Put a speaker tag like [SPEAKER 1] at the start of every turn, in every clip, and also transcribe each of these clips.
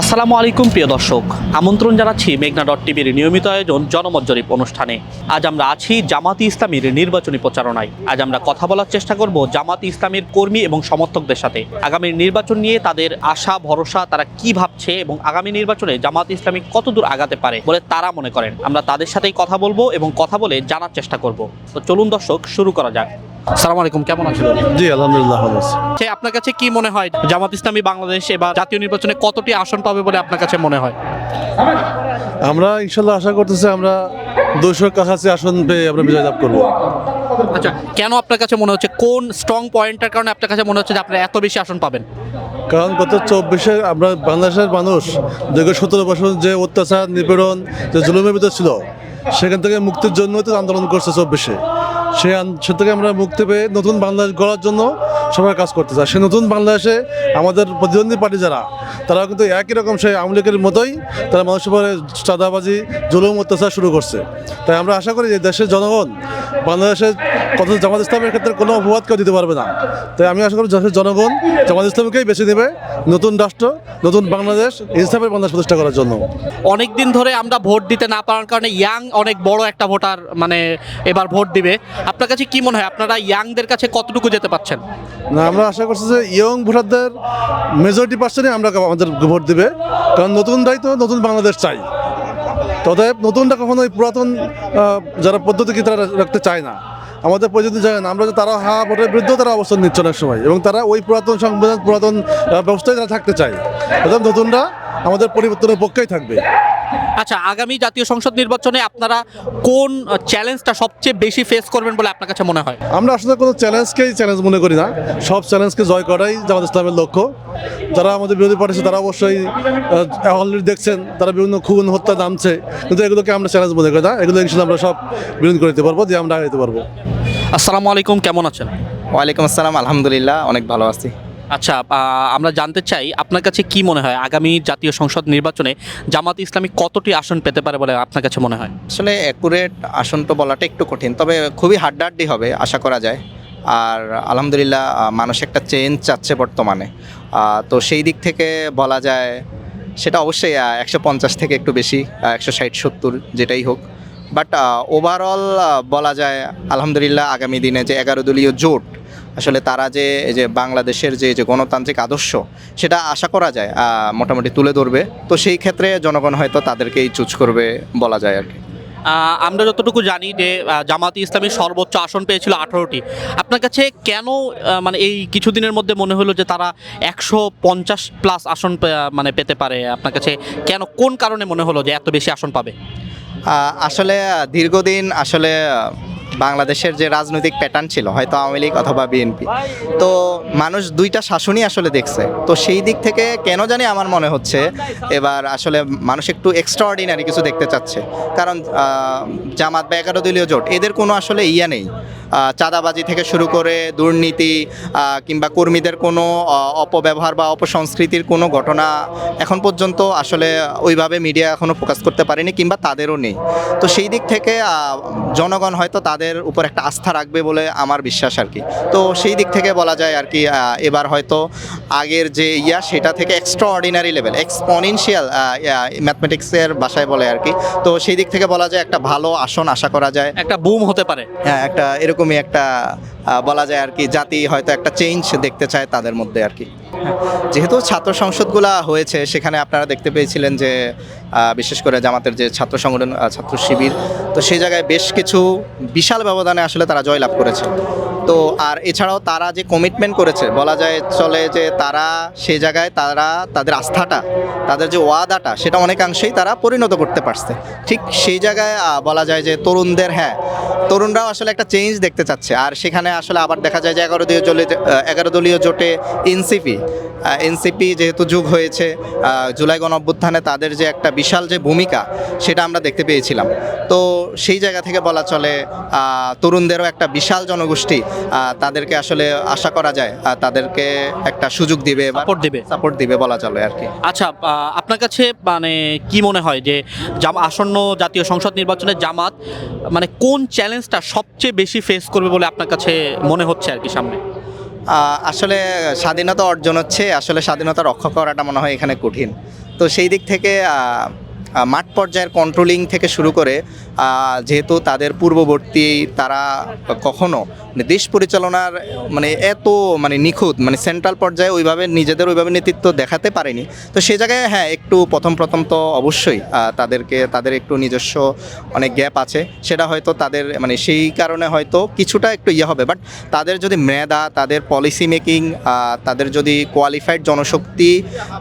[SPEAKER 1] আসসালামু আলাইকুম, প্রিয় দর্শক। আমন্ত্রণ জানাচ্ছি মেঘনা ডট টিভির নিয়মিত আয়োজন জনমত জরিপ অনুষ্ঠানে। আজ আমরা আছি জামাতি ইসলামীর নির্বাচনী প্রচারণায়। আজ আমরা কথা বলার চেষ্টা করব জামাতি ইসলামীর কর্মী এবং সমর্থকদের সাথে। আগামী নির্বাচন নিয়ে তাদের আশা, ভরসা তারা কি ভাবছে এবং আগামী নির্বাচনে জামাত ইসলামী কতদূর আগাতে পারে বলে তারা মনে করেন। আমরা তাদের সাথেই কথা বলব এবং কথা বলে জানার চেষ্টা করব। তো চলুন দর্শক, শুরু করা যাক। সালাম আলাইকুম কেমন আছেন?
[SPEAKER 2] জি আলহামদুলিল্লাহ ভালো আছি।
[SPEAKER 1] আপনার কাছে কি মনে হয় জামাত ইসলামী বাংলাদেশ এবার জাতীয় নির্বাচনে কতটি আসন পাবে বলে আপনার কাছে মনে হয়?
[SPEAKER 2] আমরা ইনশাল্লাহ আশা করতেছি আমরা দুশোর কাছাকাছি আসন পেয়ে আমরা বিজয় লাভ করব।
[SPEAKER 1] আচ্ছা কেন আপনার কাছে মনে হচ্ছে কোন স্ট্রং পয়েন্টের কারণে আপনার কাছে মনে হচ্ছে যে আপনারা এত বেশি আসন পাবেন?
[SPEAKER 2] কারণ গত চব্বিশে আমরা বাংলাদেশের মানুষ দীর্ঘ সতেরো বছর যে অত্যাচার নিপীড়ন যে জুলুমের ভিতর ছিল সেখান থেকে মুক্তির জন্য তো আন্দোলন করছে চব্বিশে। আন- সে থেকে আমরা মুক্তি পেয়ে নতুন বাংলাদেশ গড়ার জন্য সবাই কাজ করতে চায়। সে নতুন বাংলাদেশে আমাদের প্রতিদ্বন্দ্বী পার্টি যারা তারা কিন্তু একই রকম সেই আওয়ামী লীগের মতোই তারা মানুষের উপরে চাঁদাবাজি, জুলুম, অত্যাচার শুরু করছে। তাই আমরা আশা করি যে দেশের জনগণ বাংলাদেশের কত জামাত ইসলামের ক্ষেত্রে কোনো অপবাদ কেউ দিতে পারবে না। তাই আমি আশা করি দেশের জনগণ জামাত ইসলামকেই বেছে নেবে নতুন রাষ্ট্র, নতুন বাংলাদেশ ইসলামের বাংলাদেশ প্রতিষ্ঠা করার জন্য।
[SPEAKER 1] অনেক দিন ধরে আমরা ভোট দিতে না পারার কারণে ইয়াং অনেক বড় একটা ভোটার মানে এবার ভোট দিবে। আপনার কাছে কি মনে হয়, আপনারা ইয়াংদের কাছে কতটুকু যেতে পাচ্ছেন?
[SPEAKER 2] না, আমরা আশা করছি যে ইয়ং ভোটারদের মেজরিটি পার্সেন্টই আমরা আমাদের ভোট দেবে। কারণ নতুনরাই তো নতুন বাংলাদেশ চাই। তথায় নতুনটা কখনো ওই পুরাতন যারা পদ্ধতি তারা রাখতে চায় না। আমাদের পদ্ধতি চায় না, আমরা তারা হা, ভোটের বিরুদ্ধেও তারা অবস্থান নিচ্ছে অনেক সময়। এবং তারা ওই পুরাতন সংবিধান, পুরাতন ব্যবস্থায় তারা থাকতে চায়। অর্থাৎ নতুনরা আমাদের পরিবর্তনের পক্ষেই থাকবে।
[SPEAKER 1] আচ্ছা আগামী জাতীয় সংসদ নির্বাচনে আপনারা কোন চ্যালেঞ্জটা সবচেয়ে বেশি ফেস করবেন বলে আপনার কাছে মনে হয়?
[SPEAKER 2] আমরা আসলে কোনো চ্যালেঞ্জকেই চ্যালেঞ্জ মনে করি না। সব চ্যালেঞ্জকে জয় করাই জামাত ইসলামের লক্ষ্য। যারা আমাদের বিরোধী পার্টি তারা অবশ্যই অলরেডি দেখছেন তারা বিভিন্ন খুন হত্যা নামছে। কিন্তু এগুলোকে আমরা চ্যালেঞ্জ মনে করি না। এগুলো ইনশাল্লাহ আমরা সব বিরোধ করে দিতে পারব দিয়ে আমরা আগাইতে পারব।
[SPEAKER 1] আসসালামু আলাইকুম কেমন আছেন?
[SPEAKER 3] ওয়ালাইকুম আসসালাম আলহামদুলিল্লাহ অনেক ভালো আছি।
[SPEAKER 1] আচ্ছা আমরা জানতে চাই আপনার কাছে কি মনে হয়? আগামী জাতীয় সংসদ নির্বাচনে জামাত ইসলামী কতটি আসন পেতে পারে বলে আপনার কাছে মনে হয়?
[SPEAKER 3] আসলে অ্যাকুরেট আসন তো বলাটা একটু কঠিন, তবে খুবই হাড্ডাহাড্ডি হবে, আশা করা যায়। আর আলহামদুলিল্লাহ মানুষ একটা চেঞ্জ চাচ্ছে বর্তমানে। তো সেই দিক থেকে বলা যায়, সেটা অবশ্যই একশো পঞ্চাশ থেকে একটু বেশি একশো ষাট সত্তর যেটাই হোক। বাট ওভারঅল বলা যায়, আলহামদুলিল্লাহ, আগামী দিনে যে এগারো দলীয় জোট আসলে তারা যে এই যে বাংলাদেশের যে যে গণতান্ত্রিক আদর্শ সেটা আশা করা যায় মোটামুটি তুলে ধরবে। তো সেই ক্ষেত্রে জনগণ হয়তো তাদেরকেই চুজ করবে বলা যায় আর কি।
[SPEAKER 1] আমরা যতটুকু জানি যে জামাতি ইসলামী সর্বোচ্চ আসন পেয়েছিল আঠারোটি। আপনার কাছে কেন মানে এই কিছুদিনের মধ্যে মনে হলো যে তারা একশো পঞ্চাশ প্লাস আসন মানে পেতে পারে? আপনার কাছে কেন কোন কারণে মনে হলো যে এত বেশি আসন পাবে?
[SPEAKER 3] আসলে দীর্ঘদিন আসলে বাংলাদেশের যে রাজনৈতিক প্যাটার্ন ছিল, হয়তো আওয়ামী লীগ অথবা বিএনপি। তো মানুষ দুইটা শাসনই আসলে দেখছে। তো সেই দিক থেকে কেন জানি আমার মনে হচ্ছে, এবার আসলে মানুষ একটু এক্সট্রাঅর্ডিনারি কিছু দেখতে চাচ্ছে। কারণ জামাত বা দলীয় জোট, এদের কোনো আসলে ইয়া নেই। চাঁদাবাজি থেকে শুরু করে দুর্নীতি কিংবা কর্মীদের কোনো অপব্যবহার বা অপসংস্কৃতির কোনো ঘটনা এখন পর্যন্ত আসলে ওইভাবে মিডিয়া এখনও ফোকাস করতে পারেনি কিংবা তাদেরও নেই। তো সেই দিক থেকে জনগণ হয়তো তাদের উপর একটা আস্থা রাখবে বলে আমার বিশ্বাস আর কি। তো সেই দিক থেকে বলা যায় আর কি এবার হয়তো আগের যে ইয়া সেটা থেকে এক্সট্রা অর্ডিনারি লেভেল এক্সপনেনশিয়াল ম্যাথমেটিক্সের ভাষায় বলে আর কি। তো সেই দিক থেকে বলা যায় একটা ভালো আসন আশা করা যায়।
[SPEAKER 1] একটা বুম হতে পারে।
[SPEAKER 3] হ্যাঁ একটা এরকমই একটা বলা যায় আর কি জাতি হয়তো একটা চেঞ্জ দেখতে চায় তাদের মধ্যে আর কি। যেহেতু ছাত্র সংসদগুলা হয়েছে সেখানে আপনারা দেখতে পেয়েছিলেন যে বিশেষ করে জামাতের যে ছাত্র সংগঠন ছাত্র শিবির তো সেই জায়গায় বেশ কিছু বিশাল ব্যবধানে আসলে তারা জয়লাভ করেছে। তো আর এছাড়াও তারা যে কমিটমেন্ট করেছে, বলা যায় চলে যে তারা সেই জায়গায় তারা তাদের আস্থাটা, তাদের যে ওয়াদাটা, সেটা অনেকাংশেই তারা পরিণত করতে পারছে। ঠিক সেই জায়গায় বলা যায় যে তরুণদের হ্যাঁ তরুণরাও আসলে একটা চেঞ্জ দেখতে চাচ্ছে। আর সেখানে আসলে আবার দেখা যায় যে এগারো দলীয় জোটে এগারো দলীয় জোটে এনসিপি এনসিপি যেহেতু যুগ হয়েছে জুলাই গণ অভ্যুত্থানে তাদের যে একটা বিশাল যে ভূমিকা, সেটা আমরা দেখতে পেয়েছিলাম। তো সেই জায়গা থেকে বলা চলে তরুণদেরও একটা বিশাল জনগোষ্ঠী তাদেরকে আসলে আশা করা যায় তাদেরকে একটা সুযোগ দিবে
[SPEAKER 1] সাপোর্ট দিবে।
[SPEAKER 3] সাপোর্ট দিবে বলা চলে আর কি।
[SPEAKER 1] আচ্ছা আপনার কাছে মানে কি মনে হয় যে আসন্ন জাতীয় সংসদ নির্বাচনে জামাত মানে কোন চ্যালেঞ্জটা সবচেয়ে বেশি ফেস করবে বলে আপনার কাছে মনে হচ্ছে আর কি সামনে?
[SPEAKER 3] আসলে স্বাধীনতা অর্জন হচ্ছে আসলে স্বাধীনতা রক্ষা করাটা মনে হয় এখানে কঠিন। তো সেই দিক থেকে মাঠ পর্যায়ের কন্ট্রোলিং থেকে শুরু করে যেহেতু তাদের পূর্ববর্তী তারা কখনো মানে দেশ পরিচালনার মানে এত মানে নিখুঁত মানে সেন্ট্রাল পর্যায়ে ওইভাবে নিজেদের ওইভাবে নেতৃত্ব দেখাতে পারেনি। তো সেই জায়গায় হ্যাঁ একটু প্রথম প্রথম তো অবশ্যই তাদেরকে, তাদের একটু নিজস্ব অনেক গ্যাপ আছে। সেটা হয়তো তাদের মানে সেই কারণে হয়তো কিছুটা একটু ইয়ে হবে। বাট তাদের যদি মেধা, তাদের পলিসি মেকিং তাদের যদি কোয়ালিফাইড জনশক্তি,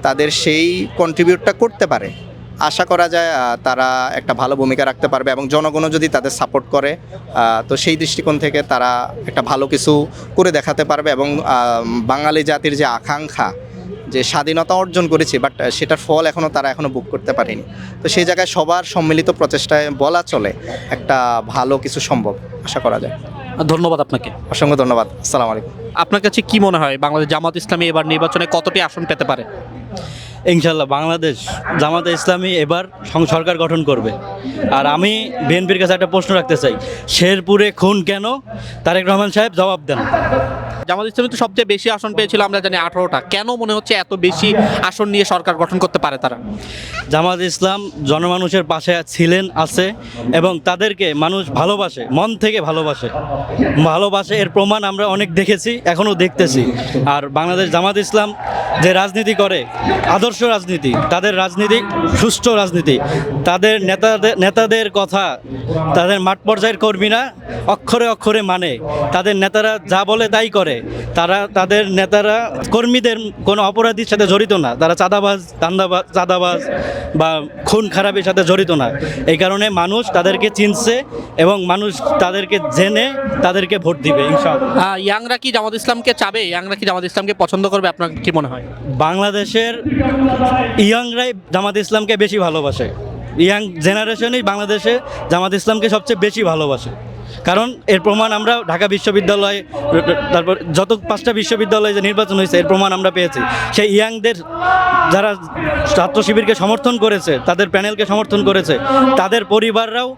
[SPEAKER 3] তাদের সেই কন্ট্রিবিউটটা করতে পারে। আশা করা যায় তারা একটা ভালো ভূমিকা রাখতে পারবে এবং জনগণও যদি তাদের সাপোর্ট করে তো সেই দৃষ্টিকোণ থেকে তারা একটা ভালো কিছু করে দেখাতে পারবে এবং বাঙালি জাতির যে আকাঙ্ক্ষা যে স্বাধীনতা অর্জন করেছি বাট সেটার ফল এখনও তারা এখনও বুক করতে পারেনি। তো সেই জায়গায় সবার সম্মিলিত প্রচেষ্টায় বলা চলে একটা ভালো কিছু সম্ভব আশা করা যায়।
[SPEAKER 1] ধন্যবাদ আপনাকে।
[SPEAKER 3] অসংখ্য ধন্যবাদ। আসসালামু আলাইকুম।
[SPEAKER 1] আপনার কাছে কি মনে হয় বাংলাদেশ জামাত ইসলামী এবার নির্বাচনে কতটি আসন পেতে পারে?
[SPEAKER 4] ইনশাল্লাহ বাংলাদেশ জামাতে ইসলামী এবার সরকার গঠন করবে। আর আমি বিএনপির কাছে একটা প্রশ্ন রাখতে চাই, শেরপুরে খুন কেন? তারেক রহমান সাহেব জবাব দেন।
[SPEAKER 1] জামাত ইসলামী তো সবচেয়ে বেশি আসন পেয়েছিল, আমরা জানি আঠারোটা। কেন মনে হচ্ছে এত বেশি আসন নিয়ে সরকার গঠন করতে পারে তারা?
[SPEAKER 4] জামাত ইসলাম জনমানুষের পাশে ছিলেন, আছে, এবং তাদেরকে মানুষ ভালোবাসে, মন থেকে ভালোবাসে। ভালোবাসে এর প্রমাণ আমরা অনেক দেখেছি এখনও দেখতেছি। আর বাংলাদেশ জামাত ইসলাম যে রাজনীতি করে, আদর্শ রাজনীতি, তাদের রাজনীতি সুষ্ঠু রাজনীতি। তাদের নেতাদের নেতাদের কথা তাদের মাঠ পর্যায়ের কর্মীরা অক্ষরে অক্ষরে মানে। তাদের নেতারা যা বলে তাই করে। তারা তাদের নেতারা কর্মীদের কোনো অপরাধীর সাথে জড়িত না। তারা চাঁদাবাজ দান্দাবাজ চাঁদাবাজ বা খুন খারাপের সাথে জড়িত না। এই কারণে মানুষ তাদেরকে চিনছে এবং মানুষ তাদেরকে জেনে তাদেরকে ভোট দিবে
[SPEAKER 1] ইয়াংরা কি জামাত ইসলামকে চাবে? ইয়াংরা কি জামাত ইসলামকে পছন্দ করবে? আপনার কি মনে হয়?
[SPEAKER 4] বাংলাদেশের ইয়াংরাই জামাত ইসলামকে বেশি ভালোবাসে। ইয়াং জেনারেশনই বাংলাদেশে জামাত ইসলামকে সবচেয়ে বেশি ভালোবাসে। কারণ এর প্রমাণ আমরা ঢাকা বিশ্ববিদ্যালয়, তারপর যত পাঁচটা বিশ্ববিদ্যালয়ে যে নির্বাচন হয়েছে, এর প্রমাণ আমরা পেয়েছি। সেই ইয়াংদের যারা ছাত্র শিবিরকে সমর্থন করেছে, তাদের প্যানেলকে সমর্থন করেছে, তাদের পরিবাররাও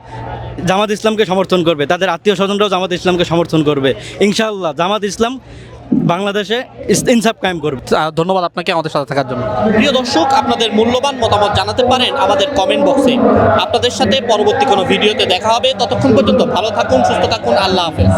[SPEAKER 4] জামাত ইসলামকে সমর্থন করবে, তাদের আত্মীয় স্বজনরাও জামাত ইসলামকে সমর্থন করবে। ইনশাআল্লাহ, জামাত ইসলাম বাংলাদেশে ইনসাফ কায়েম করবে।
[SPEAKER 1] ধন্যবাদ আপনাকে আমাদের সাথে থাকার জন্য। প্রিয় দর্শক আপনাদের মূল্যবান মতামত জানাতে পারেন আমাদের কমেন্ট বক্সে আপনাদের সাথে পরবর্তী কোনো ভিডিওতে দেখা হবে। ততক্ষণ পর্যন্ত ভালো থাকুন সুস্থ থাকুন। আল্লাহ হাফেজ।